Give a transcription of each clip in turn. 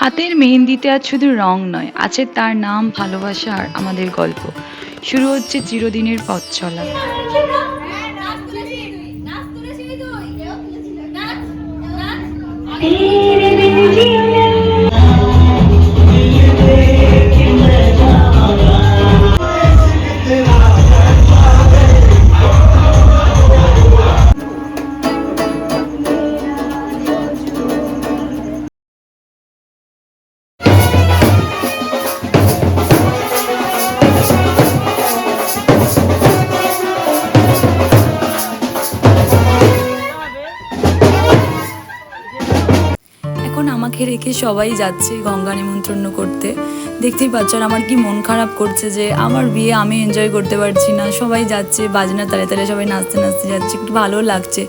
হাতের মেহেন্দিতে আজ শুধু রং নয় আছে তার নাম ভালোবাসা আর আমাদের গল্প। শুরু হচ্ছে চিরদিনের পথ চলা। নাচ আমাকে রেখে সবাই যাচ্ছে গঙ্গা নিমন্ত্রণ করতে। দেখতেই পাচ্ছ আর আমার কি মন খারাপ করছে যে আমার বিয়ে আমি এনজয় করতে পারছি না। সবাই যাচ্ছে, বাজনা তালে তালে সবাই নাচতে নাচতে যাচ্ছে, একটু ভালো লাগছে।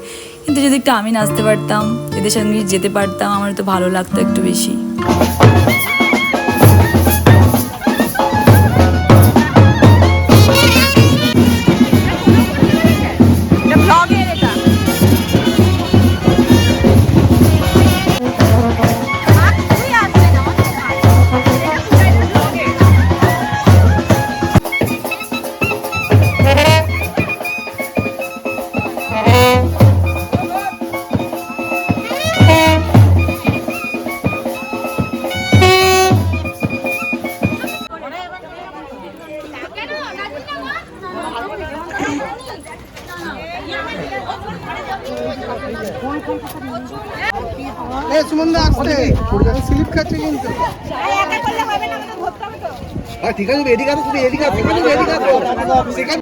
কিন্তু যদি একটু আমি নাচতে পারতাম, এদের সঙ্গে যেতে পারতাম, আমার তো ভালো লাগতো একটু বেশি। এ সুমন্দা আসতে স্লিপ খাচ্ছে কিন্তু হ্যাঁ, ঠিক আছে এদিকে আসো তুমি এদিকে আসো তুমি এদিকে আসো সেখানে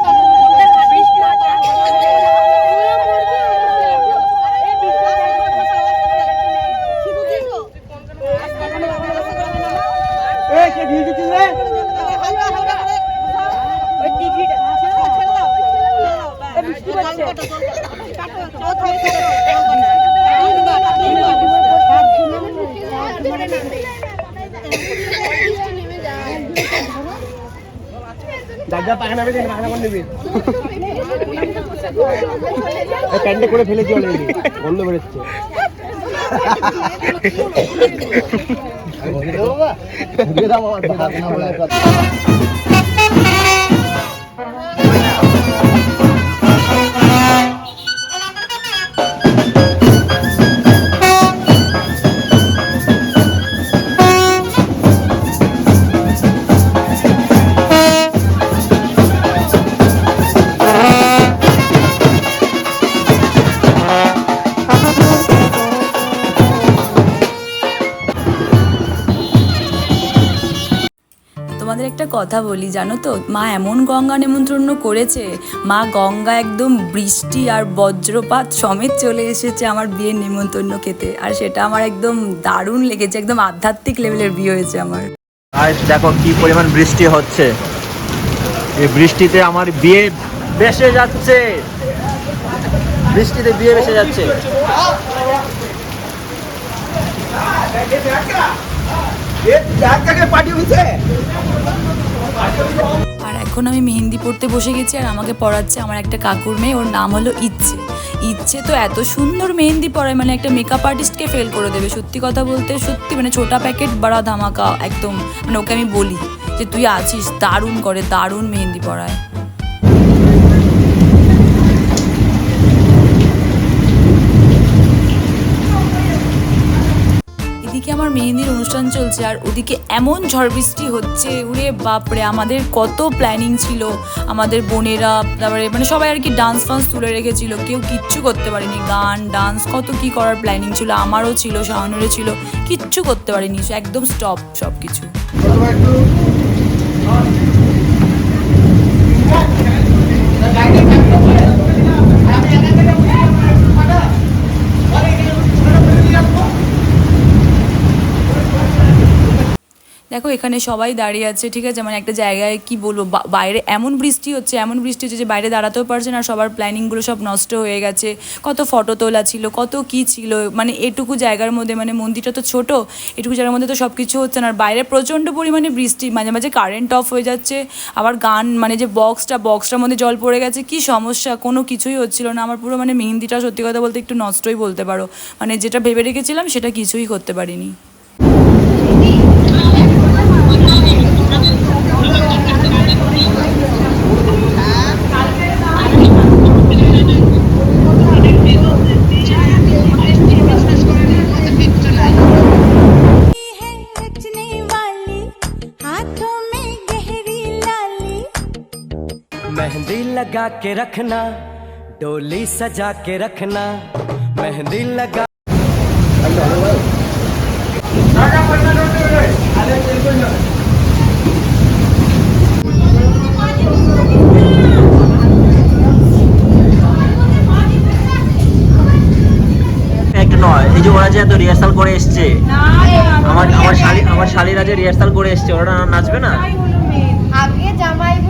এ কে ভিড় দিচ্ছিস রে দাদা পাখানা বেঁধে পাখানা করে নিবি প্যান্টে করে ফেলেছি অলরেডি বন্ধ বেরোচ্ছে। দিয়ে একটা কথা বলি, জানো তো? মা এমন গঙ্গা নিমন্ত্রণ করেছে, মা গঙ্গা একদম বৃষ্টি আর বজ্রপাত সমেত চলে এসেছে আমার বিয়ের নিমন্ত্রণ খেতে। আর সেটা আমার একদম দারুণ লেগেছে, একদম আধ্যাত্মিক লেভেলের বিয়ে হয়েছে আমার। দেখো কি পরিমাণ বৃষ্টি হচ্ছে। এই বৃষ্টিতে আমার বিয়ে বেসে যাচ্ছে। বৃষ্টিতে বিয়ে বেসে যাচ্ছে। আর এখন আমি মেহেন্দি পড়তে বসে গেছি আর আমাকে পড়াচ্ছে আমার একটা কাকুর মেয়ে, ওর নাম হলো ইচ্ছে। ইচ্ছে তো এত সুন্দর মেহেন্দি পরায় মানে একটা মেকআপ আর্টিস্টকে ফেল করে দেবে। সত্যি কথা বলতে, সত্যি মানে ছোটা প্যাকেট বড়া ধামাকা, একদম। মানে ওকে আমি বলি যে, তুই আছিস, দারুণ করে, দারুণ মেহেন্দি পড়ায় এদিকে আমার মেহেন্দির অনুষ্ঠান চলছে আর ওদিকে এমন ঝড় বৃষ্টি হচ্ছে, উড়ে বাপরে, আমাদের কত প্ল্যানিং ছিল। আমাদের বোনেরা, তারপরে মানে সবাই আর কি ডান্স ফান্স তুলে রেখেছিল, কেউ কিচ্ছু করতে পারেনি। গান ডান্স কত কি করার প্ল্যানিং ছিল, আমারও ছিল শাহানুরের ছিল, কিচ্ছু করতে পারিনি, একদম স্টপ সব কিছু দেখো, এখানে সবাই দাঁড়িয়ে আছে, ঠিক আছে? মানে একটা জায়গায় কি বলব বাইরে এমন বৃষ্টি হচ্ছে, এমন বৃষ্টি হচ্ছে যে বাইরে দাঁড়াতেও পারছে না সবার প্ল্যানিংগুলো সব নষ্ট হয়ে গেছে। কত ফটো তোলা ছিল, কত কি ছিল মানে এটুকু জায়গার মধ্যে মানে মন্দিরটা তো ছোট, এটুকু জায়গার মধ্যে তো সব কিছু হচ্ছে না। আর বাইরে প্রচণ্ড পরিমাণে বৃষ্টি, মাঝে মাঝে কারেন্ট অফ হয়ে যাচ্ছে, আবার গান মানে যে বক্সটা বক্সটার মধ্যে জল পড়ে গেছে, কি সমস্যা? কোনো কিছুই হচ্ছিল না। আমার পুরো মানে মেহেন্দিটা সত্যি কথা বলতে একটু নষ্টই বলতে পারো। মানে যেটা ভেবে রেখেছিলাম, সেটা কিছুই করতে পারিনি। लगा के रखना डोली सजा के रखना मेहंदी लगा একটা নয় এই যে ওরা যে এত রিহার্সাল করে এসছে আমার আমার শালি আমার শালিরা যে রিহার্সাল করে এসছে ওরা না- নাচবে না আগে জামাইবু নাচবে শালিদের সাথেই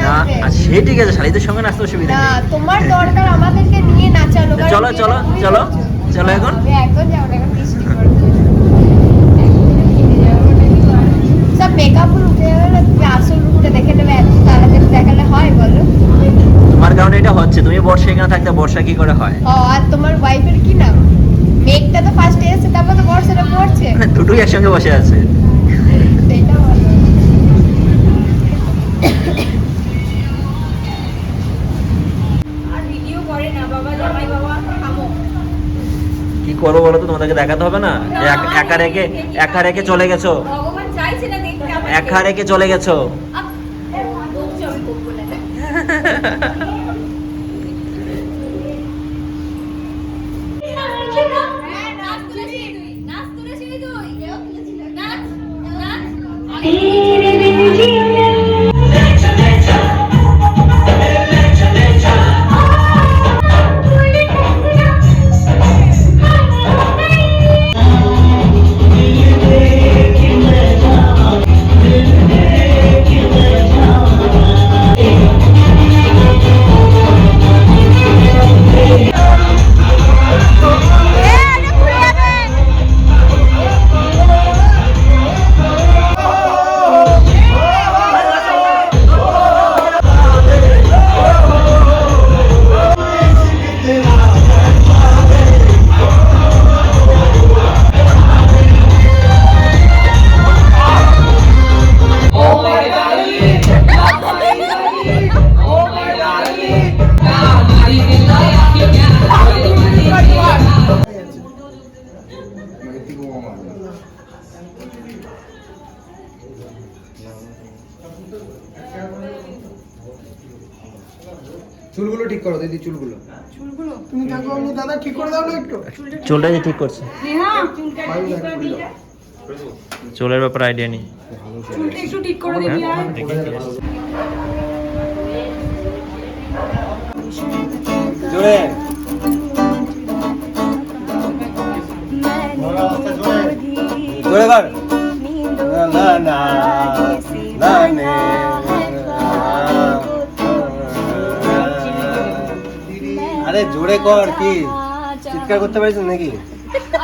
না সে ঠিক আছে শালিদের সঙ্গে নাচতে অসুবিধা না তোমার দরকার আমাদেরকে নিয়ে নাচানো চলো চলো চলো চলো এখন। এখন যাও এখন বৃষ্টি সব মেকআপ উঠে যাবে না তুমি আসল রূপটা দেখে নেবে এত তাড়াতাড়ি দেখালে হয় বলো। তোমার কারণে এটা হচ্ছে তুমি বর্ষা এখানে থাকতে বর্ষা কি করে হয়? আর তোমার ওয়াইফের কি নাম? মেঘটা তো ফার্স্টে এসেছে তারপর তো বর্ষাটা পড়ছে। মানে দুটোই একসঙ্গে বসে আছে। কি করব বলো তো তোমাদেরকে দেখাতে হবে না? যে এক- একা রেখে একা রেখে চলে গেছো। ভগবান চাইছে না দেখতে আমার একা রেখে চলে গেছো। আমি করব হ্যাঁ, চুলগুলো ঠিক করো দিদি চুলগুলো। তুমি থাকো আমি দাদা ঠিক করে দাও না একটু। চুলটা যে ঠিক করছে। চুলের ব্যাপারে আইডিয়া নেই। জোরে। জোরে কর না না না নে আরে জোরে কর কি? চিৎকার করতে পারিস নাকি?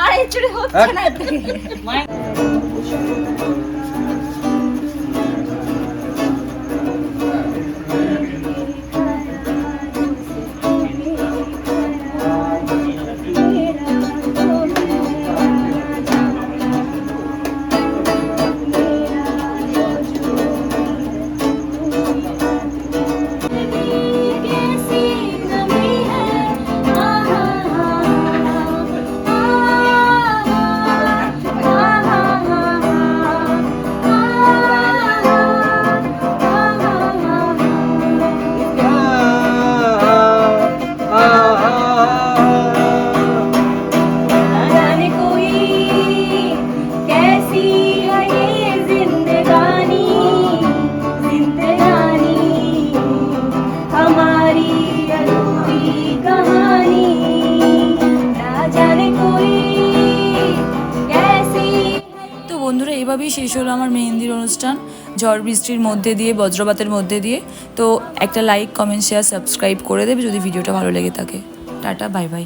আরে জোরে হচ্ছে হ্যাঁ? না এইভাবেই শেষ হলো আমার মেহেন্দির অনুষ্ঠান, ঝড় বৃষ্টির মধ্যে দিয়ে, বজ্রপাতের মধ্যে দিয়ে। তো একটা লাইক কমেন্ট শেয়ার সাবস্ক্রাইব করে দেবে যদি ভিডিওটা ভালো লেগে থাকে। Tata bye bye